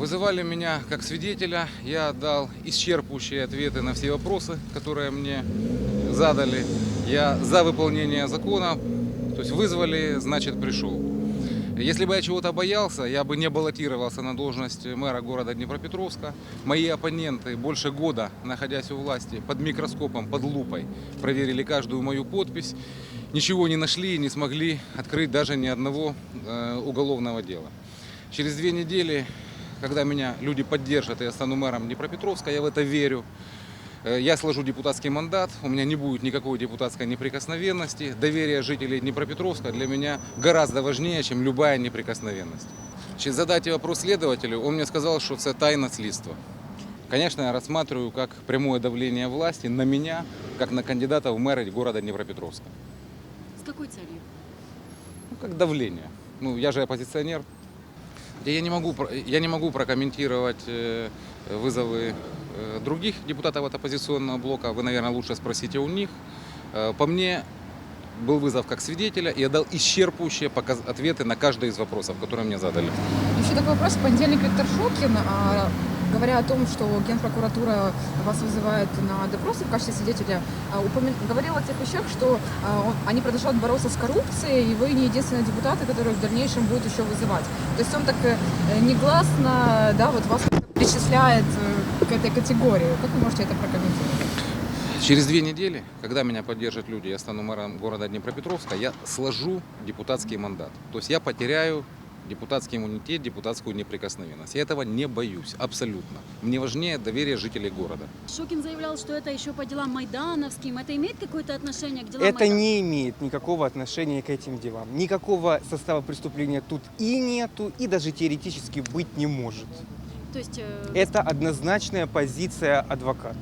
Вызывали меня как свидетеля, я дал исчерпывающие ответы на все вопросы, которые мне задали. Я за выполнение закона, то есть вызвали, значит пришел. Если бы я чего-то боялся, я бы не баллотировался на должность мэра города Днепропетровска. Мои оппоненты больше года, находясь у власти, под микроскопом, под лупой, проверили каждую мою подпись. Ничего не нашли и не смогли открыть даже ни одного э, уголовного дела. Через две недели, когда меня люди поддержат и я стану мэром Днепропетровска, я в это верю. Э, Я сложу депутатский мандат, у меня не будет никакой депутатской неприкосновенности. Доверие жителей Днепропетровска для меня гораздо важнее, чем любая неприкосновенность. Чи задайте вопрос следователю, он мне сказал, что это тайна следства. Конечно, я рассматриваю как прямое давление власти на меня, как на кандидата в мэры города Днепропетровска. С какой целью? Ну, как давление. Ну, я же оппозиционер. Я не могу, я не могу прокомментировать э, вызовы э, других депутатов от оппозиционного блока. Вы, наверное, лучше спросите у них. Э, По мне был вызов как свидетеля, и я дал исчерпывающие ответы на каждый из вопросов, которые мне задали. Еще такой вопрос. В понедельник Виктор Шокин, а, говоря о том, что Генпрокуратура вас вызывает на допросы в качестве свидетеля, а, упомя- говорил о тех вещах, что а, он- они продолжают бороться с коррупцией, и вы не единственные депутаты, которые в дальнейшем будут еще вызывать. То есть он так э, негласно да, вот вас причисляет э, к этой категории. Как вы можете это прокомментировать? Через две недели, когда меня поддержат люди, я стану мэром города Днепропетровска, я сложу депутатский мандат. То есть я потеряю депутатский иммунитет, депутатскую неприкосновенность. Я этого не боюсь, абсолютно. Мне важнее доверие жителей города. Шокин заявлял, что это еще по делам майдановским. Это имеет какое-то отношение к делам Это Майдана? не имеет никакого отношения к этим делам. Никакого состава преступления тут и нету, и даже теоретически быть не может. То есть э, Это однозначная позиция адвоката.